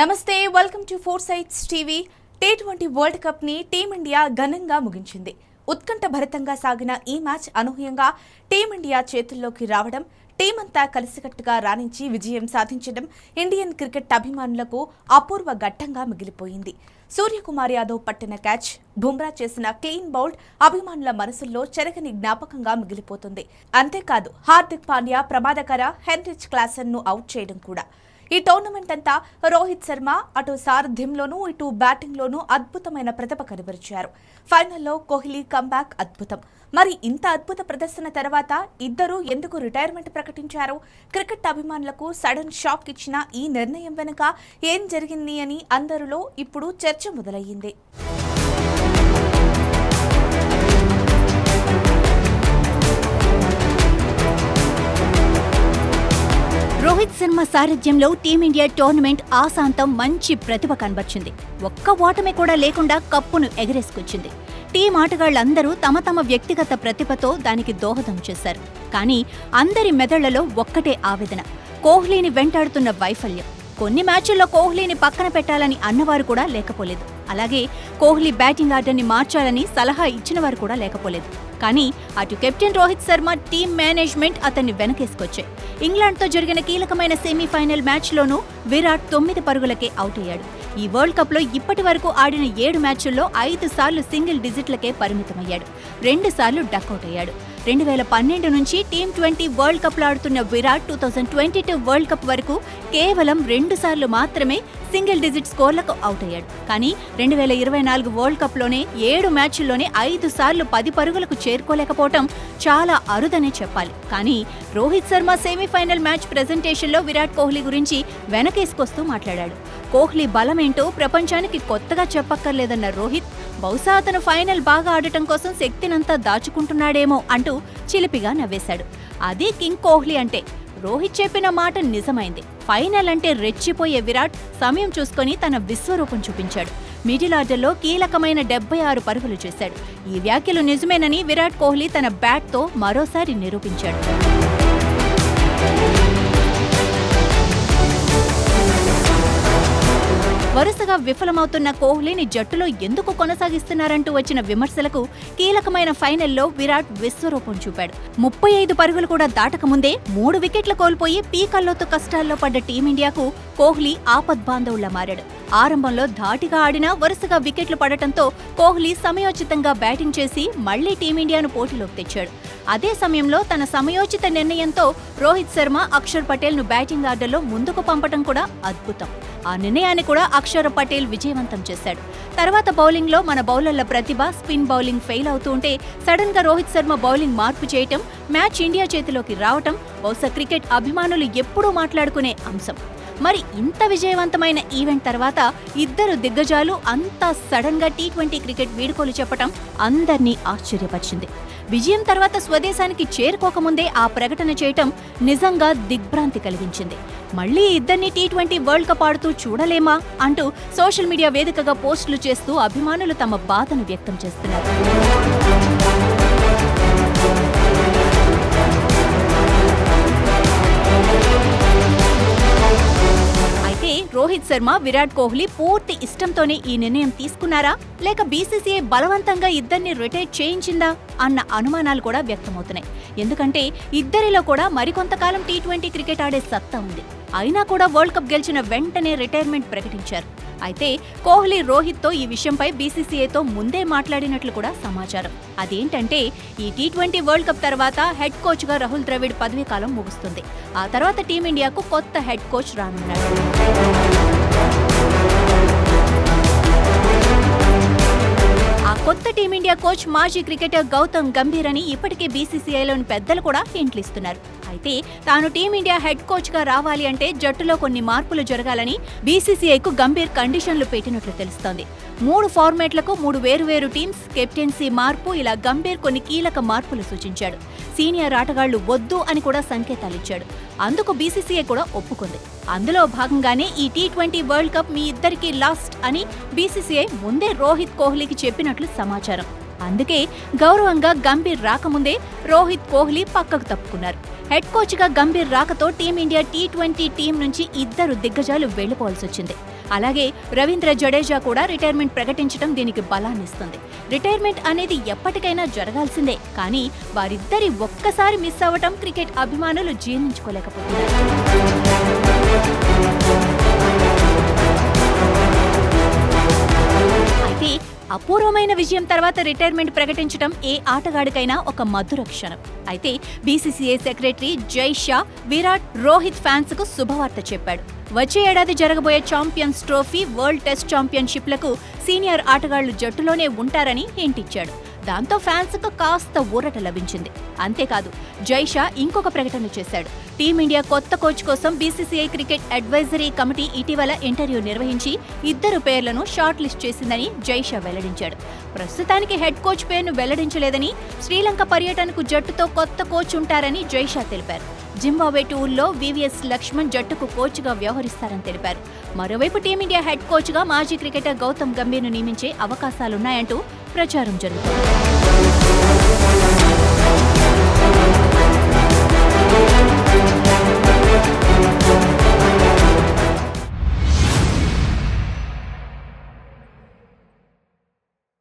నమస్తే welcome to four sides TV T twenty world కప్ని team India ఘనంగా ముగించింది. ఉత్కంఠ భరితంగా సాగిన ఈ మ్యాచ్ అనూహ్యంగా టీమిండియా చేతుల్లోకి రావడం టీం అంతా కలిసికట్టుగా రాణించి విజయం సాధించడం ఇండియన్ క్రికెట్ అభిమానులకు అపూర్వ ఘట్టంగా మిగిలిపోయింది. సూర్యకుమార్ యాదవ్ పట్టిన క్యాచ్ బుమ్రా చేసిన క్లీన్ బౌల్డ్ అభిమానుల మనసుల్లో చెరగని జ్ఞాపకంగా మిగిలిపోతుంది. అంతేకాదు హార్దిక్ పాండ్యా ప్రమాదకర హెన్రిచ్ క్లాసన్ను అవుట్ చేయడం కూడా. ఈ టోర్నమెంట్ అంతా రోహిత్ శర్మ అటు సారథ్యంలోనూ ఇటు బ్యాటింగ్లోనూ అద్భుతమైన ప్రతిభ కనబరిచారు. ఫైనల్లో కోహ్లీ కంబ్యాక్ అద్భుతం. మరి ఇంత అద్భుత ప్రదర్శన తర్వాత ఇద్దరు ఎందుకు రిటైర్మెంట్ ప్రకటించారు? క్రికెట్ అభిమానులకు సడన్ షాక్ ఇచ్చిన ఈ నిర్ణయం వెనుక ఏం జరిగింది అని అందరిలో ఇప్పుడు చర్చ మొదలయ్యింది. శర్మ సారథ్యంలో టీమిండియా టోర్నమెంట్ ఆశాంతం మంచి ప్రతిభ కనబర్చింది. ఒక్క ఓటమి కూడా లేకుండా కప్పును ఎగరేసుకొచ్చింది. టీం ఆటగాళ్ళందరూ తమ తమ వ్యక్తిగత ప్రతిభతో దానికి దోహదం చేశారు. కానీ అందరి మెదళ్ళలో ఒక్కటే ఆవేదన కోహ్లీని వెంటాడుతున్న వైఫల్యం. కొన్ని మ్యాచుల్లో కోహ్లీని పక్కన పెట్టాలని అన్నవారు కూడా లేకపోలేదు. అలాగే కోహ్లీ బ్యాటింగ్ ఆర్డర్ని మార్చాలని సలహా ఇచ్చిన వారు కూడా లేకపోలేదు. కానీ అటు captain Rohit Sharma team management అతన్ని వెనకేసుకొచ్చాయి. ఇంగ్లాండ్తో జరిగిన కీలకమైన సెమీఫైనల్ మ్యాచ్లోనూ విరాట్ తొమ్మిది పరుగులకే అవుట్ అయ్యాడు ఈ వరల్డ్ కప్లో ఇప్పటి వరకు ఆడిన ఏడు మ్యాచ్ల్లో ఐదు సార్లు సింగిల్ డిజిట్లకే పరిమితమయ్యాడు. రెండు సార్లు డక్అవుట్ అయ్యాడు. రెండు వేల పన్నెండు నుంచి టీం ట్వంటీ వరల్డ్ కప్లో ఆడుతున్న Virat two thousand twenty two world cup వరకు కేవలం రెండు సార్లు మాత్రమే సింగిల్ డిజిట్ స్కోర్లకు అవుట్ అయ్యాడు. కానీ రెండు వేల ఇరవై నాలుగు వరల్డ్ కప్లోనే ఏడు మ్యాచ్ల్లోనే ఐదు సార్లు పది పరుగులకు చేరుకోలేకపోవటం చాలా అరుదనే చెప్పాలి. కానీ రోహిత్ శర్మ సెమీఫైనల్ మ్యాచ్ ప్రెజెంటేషన్లో విరాట్ కోహ్లీ గురించి వెనకేసుకొస్తూ మాట్లాడాడు. కోహ్లీ బలమేంటో ప్రపంచానికి కొత్తగా చెప్పక్కర్లేదన్న రోహిత్ బహుశా అతను ఫైనల్ బాగా ఆడటం కోసం శక్తినంతా దాచుకుంటున్నాడేమో అంటూ చిలిపిగా నవ్వేశాడు. అది కింగ్ కోహ్లీ అంటే. రోహిత్ చెప్పిన మాట నిజమైంది. ఫైనల్ అంటే రెచ్చిపోయే విరాట్ సమయం చూసుకొని తన విశ్వరూపం చూపించాడు. మిడిల్ ఆర్డర్లో కీలకమైన డెబ్బై ఆరు పరుగులు చేశాడు. ఈ వ్యాఖ్యలు నిజమేనని విరాట్ కోహ్లీ తన బ్యాట్తో మరోసారి నిరూపించాడు. వరుసగా విఫలమవుతున్న కోహ్లీని జట్టులో ఎందుకు కొనసాగిస్తున్నారంటూ వచ్చిన విమర్శలకు కీలకమైన ఫైనల్లో విరాట్ విశ్వరూపం చూపాడు. ముప్పై ఐదు పరుగులు కూడా దాటకముందే మూడు వికెట్లు కోల్పోయి పీకల్లోతు కష్టాల్లో పడ్డ టీమిండియాకు కోహ్లీ ఆపద్బాంధవుల్లా మారాడు. ఆరంభంలో ధాటిగా ఆడినా వరుసగా వికెట్లు పడటంతో కోహ్లీ సమయోచితంగా బ్యాటింగ్ చేసి మళ్ళీ టీమిండియాను పోటీలోకి తెచ్చాడు. అదే సమయంలో తన సమయోచిత నిర్ణయంతో రోహిత్ శర్మ అక్షర్ పటేల్ను బ్యాటింగ్ ఆర్డర్లో ముందుకు పంపటం కూడా అద్భుతం. ఆ నిర్ణయాన్ని కూడా అక్షర్ పటేల్ విజయవంతం చేశాడు. తర్వాత బౌలింగ్లో మన బౌలర్ల ప్రతిభ స్పిన్ బౌలింగ్ ఫెయిల్ అవుతూ ఉంటే సడన్గా రోహిత్ శర్మ బౌలింగ్ మార్పు చేయటం మ్యాచ్ ఇండియా చేతిలోకి రావటం బహుశా క్రికెట్ అభిమానులు ఎప్పుడూ మాట్లాడుకునే అంశం. మరి ఇంత విజయవంతమైన ఈవెంట్ తర్వాత ఇద్దరు దిగ్గజాలు అంతా సడన్గా టీ ట్వంటీ క్రికెట్ వీడుకోలు చెప్పడం అందరినీ ఆశ్చర్యపరిచింది. విజయం తర్వాత స్వదేశానికి చేరుకోకముందే ఆ ప్రకటన చేయటం నిజంగా దిగ్భ్రాంతి కలిగించింది. మళ్ళీ ఇద్దరిని టీ ట్వంటీ వరల్డ్ కప్ ఆడుతూ చూడలేమా అంటూ సోషల్ మీడియా వేదికగా పోస్టులు చేస్తూ అభిమానులు తమ బాధను వ్యక్తం చేస్తున్నారు. రోహిత్ శర్మ విరాట్ కోహ్లీ పూర్తి ఇష్టంతోనే ఈ నిర్ణయం తీసుకున్నారా? లేక బీసీసీఐ బలవంతంగా ఇద్దరిని రిటైర్ చేయించిందా? అన్న అనుమానాలు కూడా వ్యక్తమవుతున్నాయి. ఎందుకంటే ఇద్దరిలో కూడా మరికొంతకాలం టీ ట్వంటీ క్రికెట్ ఆడే సత్తా ఉంది. అయినా కూడా వరల్డ్ కప్ గెలిచిన వెంటనే రిటైర్మెంట్ ప్రకటించారు. అయితే కోహ్లీ రోహిత్తో ఈ విషయంపై బీసీసీఐతో ముందే మాట్లాడినట్లు కూడా సమాచారం. అదేంటంటే ఈ టీ ట్వంటీ వరల్డ్ కప్ తర్వాత హెడ్ కోచ్గా రాహుల్ ద్రవిడ్ పదవీ కాలం ముగుస్తుంది. ఆ తర్వాత టీమిండియాకు కొత్త హెడ్ కోచ్ రానున్నాడు. కొత్త టీమిండియా కోచ్ మాజీ క్రికెటర్ గౌతమ్ గంభీర్ అని ఇప్పటికే బీసీసీఐలోని పెద్దలు కూడా హింట్లు అయితే తాను టీమిండియా హెడ్ కోచ్గా రావాలి అంటే జట్టులో కొన్ని మార్పులు జరగాలని బీసీసీఐకు గంభీర్ కండిషన్లు పెట్టినట్లు తెలుస్తోంది. మూడు ఫార్మాట్లకు మూడు వేరువేరు టీమ్స్ కెప్టెన్సీ మార్పు ఇలా గంభీర్ కొన్ని కీలక మార్పులు సూచించాడు. సీనియర్ ఆటగాళ్ళు వద్దు అని కూడా సంకేతాలిచ్చాడు అందుకు బీసీసీఐ కూడా ఒప్పుకుంది. అందులో భాగంగానే ఈ టీ ట్వంటీ వరల్డ్ కప్ మీ ఇద్దరికీ లాస్ట్ అని బీసీసీఐ ముందే రోహిత్ కోహ్లీకి చెప్పినట్లు సమాచారం. అందుకే గౌరవంగా గంభీర్ రాకముందే రోహిత్ కోహ్లీ పక్కకు తప్పుకున్నారు. హెడ్ కోచ్గా గంభీర్ రాకతో టీమిండియా టీ ట్వంటీ టీం నుంచి ఇద్దరు దిగ్గజాలు వెళ్ళిపోవాల్సి వచ్చింది అలాగే రవీంద్ర జడేజా కూడా రిటైర్మెంట్ ప్రకటించడం దీనికి బలాన్నిస్తుంది. రిటైర్మెంట్ అనేది ఎప్పటికైనా జరగాల్సిందే కానీ వారిద్దరి ఒక్కసారి మిస్ అవ్వటం క్రికెట్ అభిమానులు జీర్ణించుకోలేకపోతున్నారు. అయితే అపూర్వమైన విజయం తర్వాత రిటైర్మెంట్ ప్రకటించడం ఏ ఆటగాడికైనా ఒక మధుర క్షణం. అయితే బీసీసీఐ సెక్రటరీ జై షా విరాట్ రోహిత్ ఫ్యాన్స్కు శుభవార్త చెప్పాడు. వచ్చే ఏడాది జరగబోయే ఛాంపియన్స్ ట్రోఫీ వరల్డ్ టెస్ట్ ఛాంపియన్షిప్లకు సీనియర్ ఆటగాళ్ళు జట్టులోనే ఉంటారని హింట్ ఇచ్చాడు దాంతో ఫ్యాన్స్కు కాస్త ఊరట లభించింది. అంతేకాదు జైషా ఇంకొక ప్రకటన చేశాడు. టీమిండియా కొత్త కోచ్ కోసం బీసీసీఐ క్రికెట్ అడ్వైజరీ కమిటీ ఇటీవల ఇంటర్వ్యూ నిర్వహించి ఇద్దరు పేర్లను షార్ట్ లిస్ట్ చేసిందని జైషా వెల్లడించాడు. ప్రస్తుతానికి హెడ్ కోచ్ పేరును వెల్లడించలేదని శ్రీలంక పర్యటనకు జట్టుతో కొత్త కోచ్ ఉంటారని జైషా తెలిపారు. జింబాబే టూర్లో వివిఎస్ లక్ష్మణ్ జట్టుకు కోచ్గా వ్యవహరిస్తారని తెలిపారు. మరోవైపు టీమిండియా హెడ్ కోచ్గా మాజీ క్రికెటర్ గౌతమ్ గంభీర్ను నియమించే అవకాశాలున్నాయంటూ ప్రచారం జరుగుతుంది.